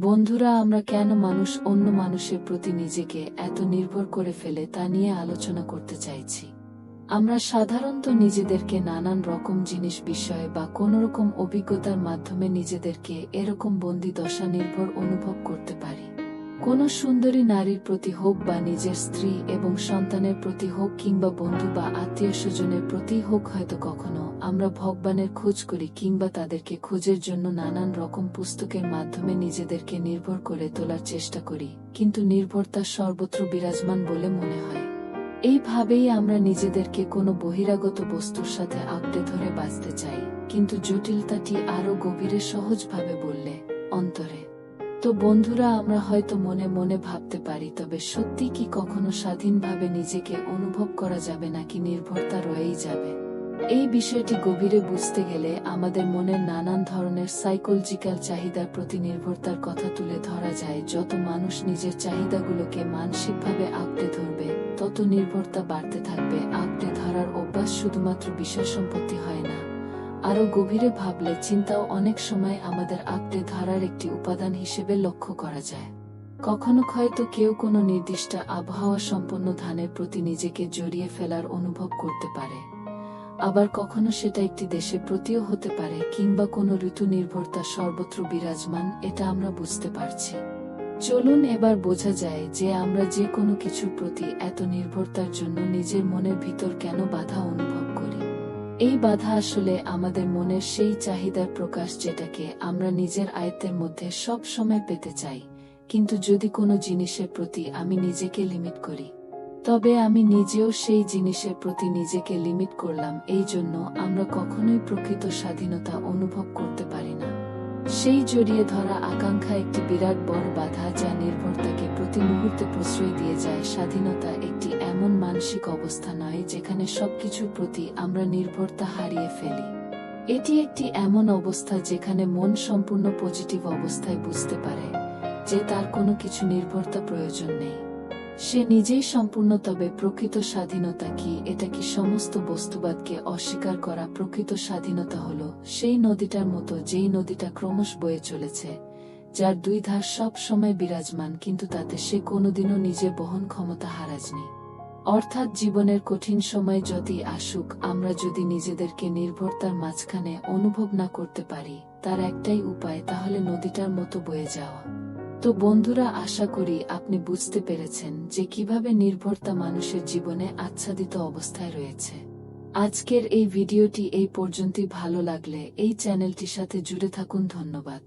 বন্ধুরা, আমরা কেন মানুষ অন্য মানুষের প্রতি নিজেকে এত নির্ভর করে ফেলে তা নিয়ে আলোচনা করতে চাইছি। আমরা সাধারণত নিজেদেরকে নানান রকম জিনিস বিষয়ে বা কোনোরকম অভিজ্ঞতার মাধ্যমে নিজেদেরকে এরকম বন্দি দশা নির্ভর অনুভব করতে পারি। কোনো সুন্দরী নারীর প্রতি হোক বা নিজের স্ত্রী এবং সন্তানের প্রতি হোক কিংবা বন্ধু বা আত্মীয় স্বজনের প্রতি হোক হয়তো কখনো, আমরা ভগবানের খোঁজ করি কিংবা তাদেরকে খোঁজের জন্য নানান রকম পুস্তকের মাধ্যমে নিজেদেরকে নির্ভর করে তোলার চেষ্টা করি, কিন্তু নির্ভরতা সর্বত্র বিরাজমান বলে মনে হয়। এইভাবেই আমরা নিজেদেরকে কোনো বহিরাগত বস্তুর সাথে আঁকড়ে ধরে বাঁচতে চাই, কিন্তু জটিলতাটি আরও গভীরে সহজভাবে বললে, অন্তরে তো বন্ধুরা, আমরা হয়তো মনে মনে ভাবতে পারি, তবে সত্যি কি কখনো স্বাধীনভাবে নিজেকে অনুভব করা যাবে নাকি নির্ভরতা রয়েই যাবে? এই বিষয়টি গভীরে বুঝতে গেলে আমাদের মনের নানান ধরনের সাইকোলজিক্যাল চাহিদার প্রতি নির্ভরতার কথা তুলে ধরা যায়। যত মানুষ নিজের চাহিদাগুলোকে মানসিকভাবে আঁকড়ে ধরবে, তত নির্ভরতা বাড়তে থাকবে। আঁকড়ে ধরার অভ্যাস শুধুমাত্র বিষয় সম্পত্তি হয় না। আরও গভীরে ভাবলে চিন্তাও অনেক সময় আমাদের আঁকড়ে ধরার একটি উপাদান হিসেবে লক্ষ্য করা যায়। কখনো হয়তো কেউ কোনো নির্দিষ্ট আবহাওয়া সম্পন্ন ধানের প্রতি নিজেকে জড়িয়ে ফেলার অনুভব করতে পারে। আবার কখনো সেটা একটি দেশে প্রতিও হতে পারে কিংবা কোনো ঋতু নির্ভরতা সর্বত্র বিরাজমান, এটা আমরা বুঝতে পারছি। চলুন এবার বোঝা যায় যে আমরা যে কোনো কিছুর প্রতি এত নির্ভরতার জন্য নিজের মনের ভিতর কেন বাধা অনুভব করি। এই বাধা আসলে আমাদের মনের সেই চাহিদার প্রকাশ যেটাকে আমরা নিজের আয়ত্তের মধ্যে সব সময় পেতে চাই। কিন্তু যদি কোনো জিনিসের প্রতি আমি নিজেকে লিমিট করি, তবে আমি নিজেও সেই জিনিসের প্রতি নিজেকে লিমিট করলাম, এই জন্য আমরা কখনোই প্রকৃত স্বাধীনতা অনুভব করতে পারি না। সেই জড়িয়ে ধরা আকাঙ্ক্ষা একটি বিরাট বড় বাধা যা নির্ভরতাকে প্রতি মুহূর্তে প্রশ্রয় দিয়ে যায় স্বাধীনতা একটি এমন মানসিক অবস্থা নয় যেখানে সবকিছুর প্রতি আমরা নির্ভরতা হারিয়ে ফেলি। এটি একটি এমন অবস্থা যেখানে মন সম্পূর্ণ পজিটিভ অবস্থায় বুঝতে পারে যে তার কোনো কিছু নির্ভরতা প্রয়োজন নেই। সে নিজেই সম্পূর্ণ, তবে প্রকৃত স্বাধীনতা কি, এটা কি সমস্ত বস্তুবাদকে অস্বীকার করা প্রকৃত স্বাধীনতা হলো সেই নদীটার মতো যেই নদীটা ক্রমশ বয়ে চলেছে, যার দুই ধার সব সময় বিরাজমান, কিন্তু তাতে সে কোনোদিনও নিজের বহন ক্ষমতা হারাজনি অর্থাৎ জীবনের কঠিন সময় যদি আসুক, আমরা যদি নিজেদেরকে নির্ভরতার মাঝখানে অনুভব না করতে পারি, তার একটাই উপায় তাহলে নদীটার মতো বয়ে যাওয়া। তো বন্ধুরা, আশা করি আপনি বুঝতে পেরেছেন যে কীভাবে নির্ভরতা মানুষের জীবনে আচ্ছাদিত অবস্থায় রয়েছে। আজকের এই ভিডিওটি এই পর্যন্তই। ভালো লাগলে এই চ্যানেলটির সাথে জুড়ে থাকুন। ধন্যবাদ।